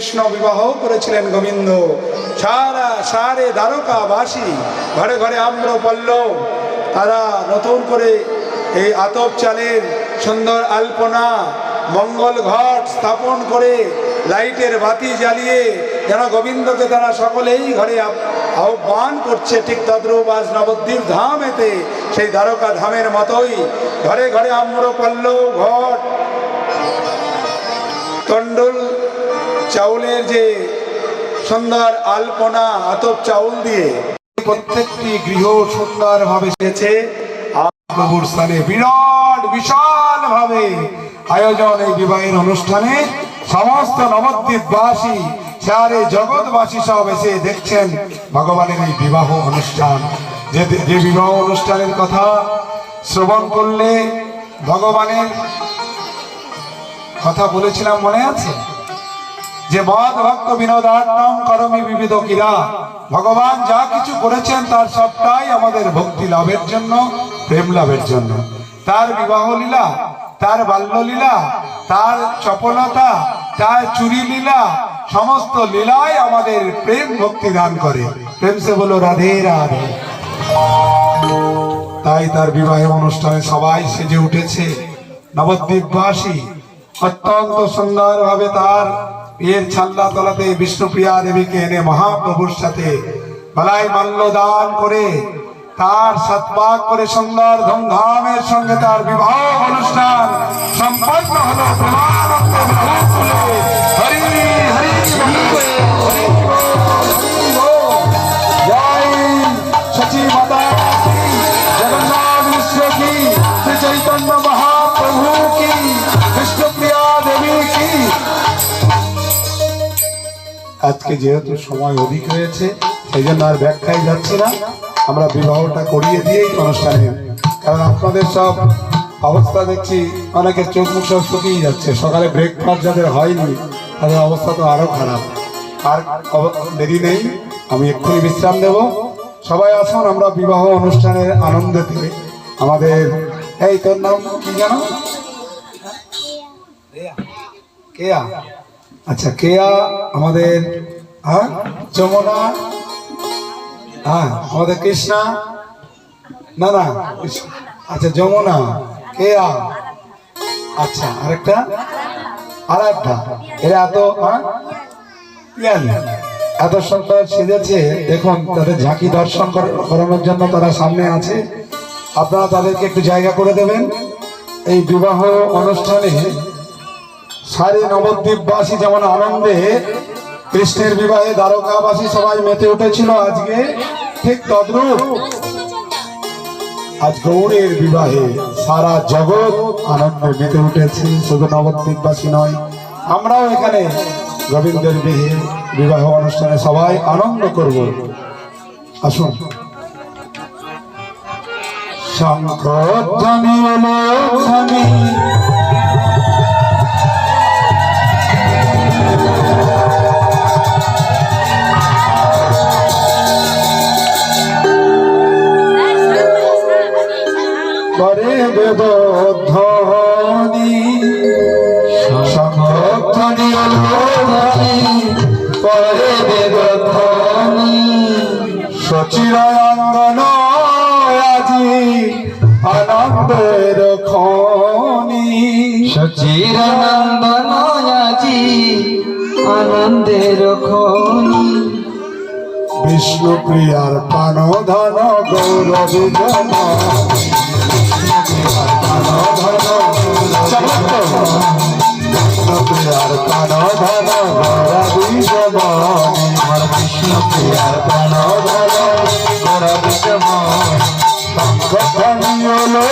কৃষ্ণ বিবাহ করেছিলেন গোবিন্দ। সারা সারে দ্বারকা দ্বারকাবাসী, ঘরে ঘরে আম্র পল্লব তারা নতুন করে এই আতপ চালের সুন্দর আলপনা, মঙ্গল ঘট স্থাপন করে লাইটের বাতি জ্বালিয়ে যেন গোবিন্দকে তারা সকলেই ঘরে আহ্বান করছে ঠিক তদ্রূপ আজ নবদ্বীপ ধাম এতে সেই দ্বারকা ধামের মতোই ঘরে ঘরে আম্র পল্লব ঘট চাউলের যে সুন্দর আলপনা, আতপ চাউল দিয়ে প্রত্যেকটি গৃহ সুন্দর ভাবে সেছে প্রভুর স্থানে বিরাট বিশাল ভাবে আয়োজন এই বিবাহের অনুষ্ঠানে। সমস্ত নবদ্বীপবাসী, সারে জগৎবাসী সব এসে দেখছেন ভগবানের এই বিবাহ অনুষ্ঠান। যে যে বিবাহ অনুষ্ঠানের কথা শ্রবণ করলে ভগবানের কথা বলেছিলাম মনে আছে? যে মদ, ভক্ত বিনোদার্থম করমি বিবিধ কিরা। ভগবান যা কিছু করেছেন তার সবটাই আমাদের ভক্তি লাভের জন্য, প্রেম লাভের জন্য। তার বিবাহ লীলা, তার বাল্য লীলা, তার চপলতা তার চুরি লীলা, সমস্ত লীলায় আমাদের প্রেম ভক্তি দান করে। প্রেম সে বলো, রাধে রাধে। তাই তার বিবাহ অনুষ্ঠানে সবাই সেজে উঠেছে। নবদ্বীপবাসী অত্যন্ত সুন্দর ভাবে তার বিয়ের ছাল্লা তলাতে বিষ্ণুপ্রিয়া দেবীকে এনে মহাপ্রভুর সাথে গলায় মাল্য দান করে, তার সৎপাক করে সুন্দর ধুমধামের সঙ্গে তার বিবাহ অনুষ্ঠান সম্পন্ন হলো। সচি জগন্নাথ মহাপ্রভু আজকে যেহেতু সময় অধিক হয়েছে সেই জন্য আর ব্যাখ্যায় যাচ্ছি না। আমরা বিবাহটা করিয়ে দিয়েই অনুষ্ঠানে কারণ আপনাদের সব অবস্থা দেখছি অনেকের চোখ মুখ সব শুকিয়ে যাচ্ছে। সকালে ব্রেকফাস্ট যাদের হয়নি তাদের অবস্থা তো আরও খারাপ। আর দেরি নেই আমি এক্ষুনি বিশ্রাম দেব সবাই আসুন আমরা বিবাহ অনুষ্ঠানের আনন্দেতে আমাদের এই তোর নাম কি জানো কেয়া আচ্ছা কেয়া আমাদের হ্যাঁ যমুনা? হ্যাঁ আমাদের কৃষ্ণা? না না আচ্ছা যমুনা, কেয়া। আচ্ছা আরেকটা? আর একটা এরা এত এত সুন্দর সেজেছে, দেখুন, তাদের ঝাঁকি দর্শন করানোর জন্য তারা সামনে আছে। আপনারা তাদেরকে একটু জায়গা করে দেবেন। এই বিবাহ অনুষ্ঠানে সারে নবদ্বীপবাসী যেমন আনন্দে কৃষ্ণের বিবাহে দ্বারকাবাসী সবাই মেতে উঠেছিল আজকে, ঠিক তদ্রূপ আজ গৌরের বিবাহে সারা জগৎ আনন্দে মেতে উঠেছে, শুধু নবদ্বীপবাসী নয়, আমরাও এখানে গোবিন্দের বিহে, বিবাহ অনুষ্ঠানে সবাই আনন্দ করব। আসুন। শঙ্খ ধ্বনি ধ্বনি করে বেদধ্বনি সংধ্বনি সচিরাঙ্গন আজি আনন্দের খনি। সচিরানন্দন আজি আনন্দের খনি। বিষ্ণু প্রিয়ার পান ধন গৌরবী জন। প্রিয়ার পান ধন গৌরবী জবানী আমার কৃষ্ণ প্রিয়ার প্রাণ ধর তোরা বিশ্বময় ধ্বনি হলো